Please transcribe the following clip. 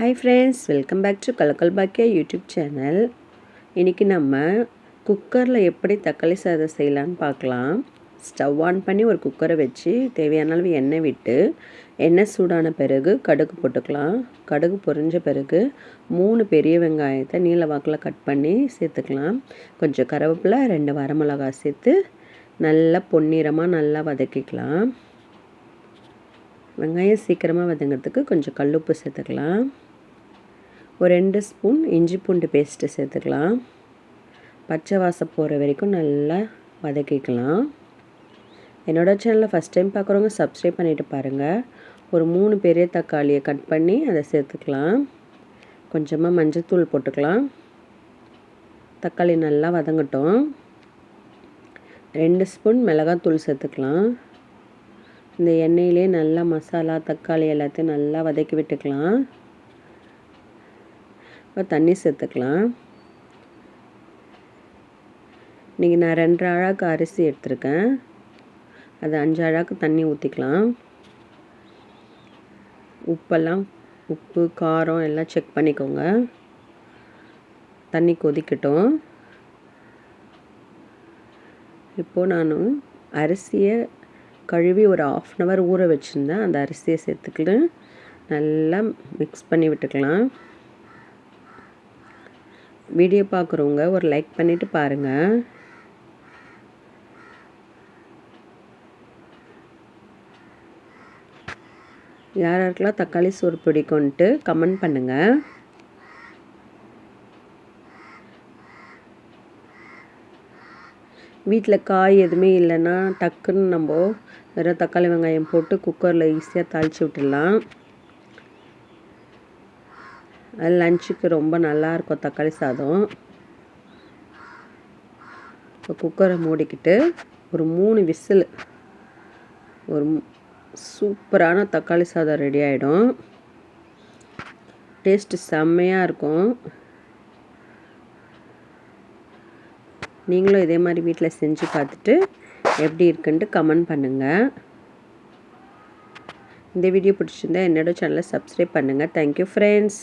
Hi friends welcome back to Kalakkal Bakkiya YouTube channel இன்றைக்கி நம்ம குக்கரில் எப்படி தக்காளி சாதம் செய்யலான்னு பார்க்கலாம். ஸ்டவ் ஆன் பண்ணி ஒரு குக்கரை வச்சு தேவையான அளவு எண்ணெய் விட்டு எண்ணெய் சூடான பிறகு கடுகு போட்டுக்கலாம். கடுகு பொரிஞ்ச பிறகு மூணு பெரிய வெங்காயத்தை நீல வாக்கில் கட் பண்ணி சேர்த்துக்கலாம். கொஞ்சம் கருவேப்பிலை ரெண்டு வரமிளகாய் சேர்த்து நல்லா பொன்னிறமாக நல்லா வதக்கிக்கலாம். வெங்காயம் சீக்கிரமாக வதங்கிறதுக்கு கொஞ்சம் கல்லுப்பு சேர்த்துக்கலாம். ஒரு ரெண்டு ஸ்பூன் இஞ்சி பூண்டு பேஸ்ட்டு சேர்த்துக்கலாம். பச்சை வாசம் போகிற வரைக்கும் நல்லா வதக்கிக்கலாம். என்னோடய சேனலில் ஃபஸ்ட் டைம் பார்க்குறவங்க சப்ஸ்கிரைப் பண்ணிவிட்டு பாருங்கள் ஒரு மூணு பெரிய தக்காளியை கட் பண்ணி அதை சேர்த்துக்கலாம். கொஞ்சமாக மஞ்சத்தூள் போட்டுக்கலாம். தக்காளி நல்லா வதங்கட்டும். ரெண்டு ஸ்பூன் மிளகாத்தூள் சேர்த்துக்கலாம். இந்த எண்ணெயிலே நல்லா மசாலா தக்காளி எல்லாத்தையும் நல்லா வதக்கி விட்டுக்கலாம். இப்போ தண்ணி சேர்த்துக்கலாம். இன்றைக்கி நான் ரெண்டு அழாக்கு அரிசி எடுத்திருக்கேன். அது அஞ்சு அழாக்கு தண்ணி ஊற்றிக்கலாம் உப்பெல்லாம் உப்பு காரம் எல்லாம் செக் பண்ணிக்கோங்க. தண்ணி கொதிக்கட்டும். இப்போது நான் அரிசியை கழுவி ஒரு ஆஃப் அன் ஹவர் ஊற வச்சுருந்தேன். அந்த அரிசியை சேர்த்துக்கிட்டு நல்லா மிக்ஸ் பண்ணி விட்டுக்கலாம். வீடியோ பார்க்குறவங்க ஒரு லைக் பண்ணிவிட்டு பாருங்கள் யார் யாருக்கெல்லாம் தக்காளி சோறு பிடிக்கும்ன்ட்டு கமெண்ட் பண்ணுங்கள் வீட்டில் காய் எதுவுமே இல்லைன்னா டக்குன்னு நம்ம வெறும் தக்காளி வெங்காயம் போட்டு குக்கரில் ஈஸியாக தாளித்து விட்டுடலாம். லஞ்சுக்கு ரொம்ப நல்லாயிருக்கும் தக்காளி சாதம். இப்போ குக்கரை மூடிக்கிட்டு ஒரு மூணு விசில் ஒரு சூப்பரான தக்காளி சாதம் ரெடி ஆகிடும் டேஸ்ட்டு செம்மையாக இருக்கும். நீங்களும் இதே மாதிரி வீட்டில் செஞ்சு பார்த்துட்டு எப்படி இருக்குன்ட்டு கமெண்ட் பண்ணுங்கள் இந்த வீடியோ பிடிச்சிருந்தா என்னோடய சேனலை சப்ஸ்கிரைப் பண்ணுங்கள் தேங்க்யூ ஃப்ரெண்ட்ஸ்